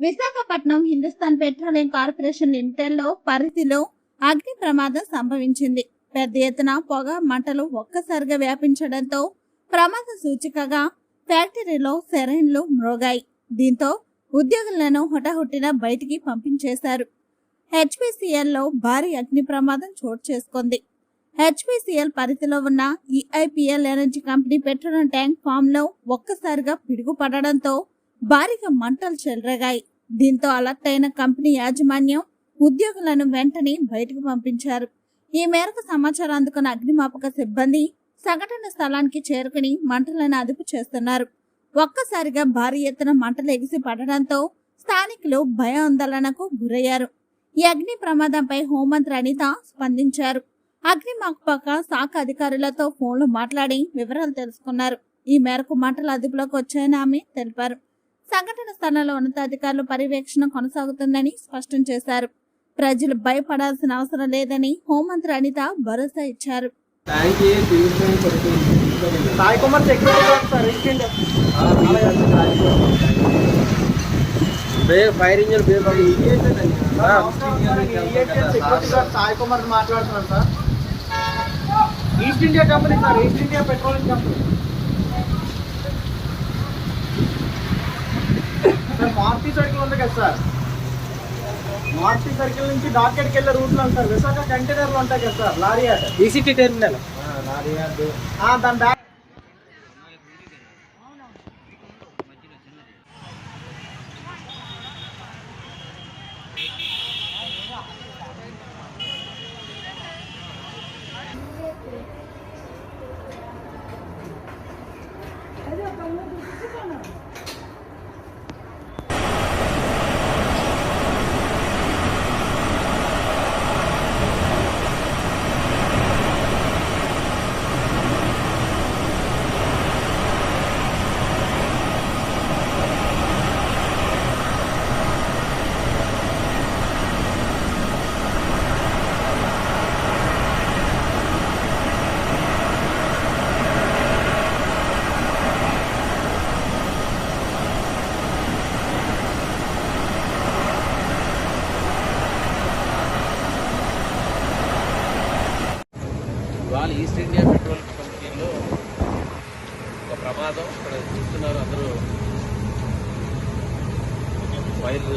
Visakhapatnam Hindustan petroleum corporation లిమిటెడ్లో పరిధిలో అగ్ని ప్రమాదం సంభవించింది. పెద్ద ఎత్తున పొగ మంటలు ఒక్కసారిగా వ్యాపించడంతో ప్రమాద సూచికగా ఫ్యాక్టరీలో సెరైన్లు మ్రోగాయి దీంతో ఉద్యోగులను హుటాహుటిన బయటికి పంపించేశారు. హెచ్పిసిఎల్లో భారీ అగ్ని ప్రమాదం చోటు చేసుకుంది. హెచ్పిసిఎల్ పరిధిలో ఉన్న EIPL energy company petroleum tank ఫామ్లో ఒక్కసారిగా పిడుగుపడడంతో భారీగా మంటలు చెలరగాయి. దీంతో అలర్ట్ అయిన కంపెనీ యాజమాన్యం ఉద్యోగులను వెంటనే బయటకు పంపించారు. ఈ మేరకు సమాచారం అందుకున్న అగ్నిమాపక సిబ్బంది సంఘటన స్థలానికి చేరుకుని మంటలను అదుపు చేస్తున్నారు. ఒక్కసారిగా భారీ ఎత్తున మంటలు ఎగిసి పడడంతో స్థానికులు భయాందోళనకు గురయ్యారు. ఈ అగ్ని ప్రమాదంపై హోంమంత్రి అనిత స్పందించారు. అగ్నిమాపక శాఖ అధికారులతో ఫోన్లో మాట్లాడి వివరాలు తెలుసుకున్నారు. ఈ మేరకు మంటలు అదుపులోకి వచ్చాయని ఆమె తెలిపారు. సంఘటన స్థలంలో ఉన్నతాధికారులు పర్యవేక్షణ కొనసాగుతుందని స్పష్టం చేశారు. ప్రజలు భయపడాల్సిన అవసరం లేదని హోంమంత్రి అనిత భరోసా ఇచ్చారు. ఫైర్ ఇంజిన్ సాయి కుమార్ మాట్లాడుతున్నాను sir. East India company sir East India petroleum company. Sir Maruti circle ఉంది కదా సార్? మారుతి సర్కిల్ నుంచి డాకెట్కి వెళ్ళే రూట్లో సార్ విశాఖ కంటైనర్లు ఉంటాయి కదా sir? Lorry yard ECT terminal. దాని బ్యాక్ ఇవాళ ఈస్ట్ ఇండియా పెట్రోల్ కంపెనీలో ఒక ప్రమాదం. ఇక్కడ చూస్తున్నారు అందరూ. ఫైర్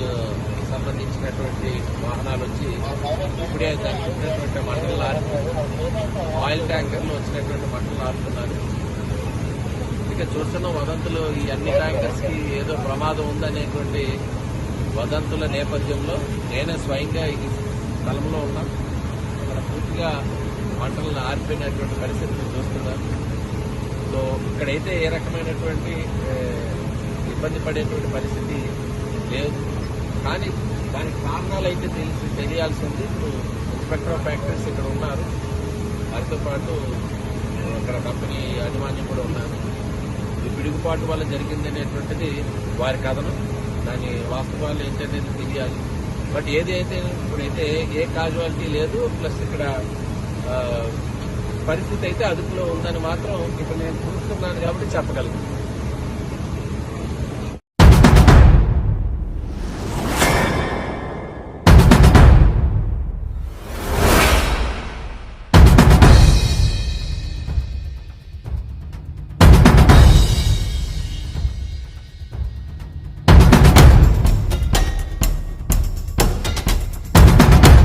సంబంధించినటువంటి వాహనాలు వచ్చి ఇప్పుడే దానికి వచ్చినటువంటి మంటలు ఆరుతున్నారు ఆయిల్ ట్యాంకర్లు వచ్చినటువంటి మంటలు ఆరుతున్నారు. ఇక చూస్తున్న వదంతులు ఈ అన్ని ట్యాంకర్స్కి ఏదో ప్రమాదం ఉందనేటువంటి వదంతుల నేపథ్యంలో నేనే స్వయంగా ఈ స్థలంలో ఉన్నా అక్కడ పూర్తిగా మంటలను ఆరిపోయినటువంటి పరిస్థితిని చూస్తున్నాం సో ఇక్కడైతే ఏ రకమైనటువంటి ఇబ్బంది పడేటువంటి పరిస్థితి లేదు. కానీ దానికి కారణాలు అయితే తెలిసి తెలియాల్సి ఉంది ఇప్పుడు ఇన్స్పెక్టర్ ఆఫ్ ఫ్యాక్టరీస్ ఇక్కడ ఉన్నారు. వారితో పాటు ఇక్కడ కంపెనీ యాజమాన్యం కూడా ఉన్నారు. ఈ పిడుగుపాటు వల్ల జరిగింది అనేటువంటిది వారి కథనం. దాని వాస్తవాలు ఏంటనేది తెలియాలి. బట్ ఏది అయితే ఇప్పుడైతే ఏ కాజువాలిటీ లేదు ప్లస్ ఇక్కడ పరిస్థితి అయితే అదుపులో ఉందని మాత్రం ఇప్పుడు నేను చూస్తున్నాను కాబట్టి చెప్పగలను.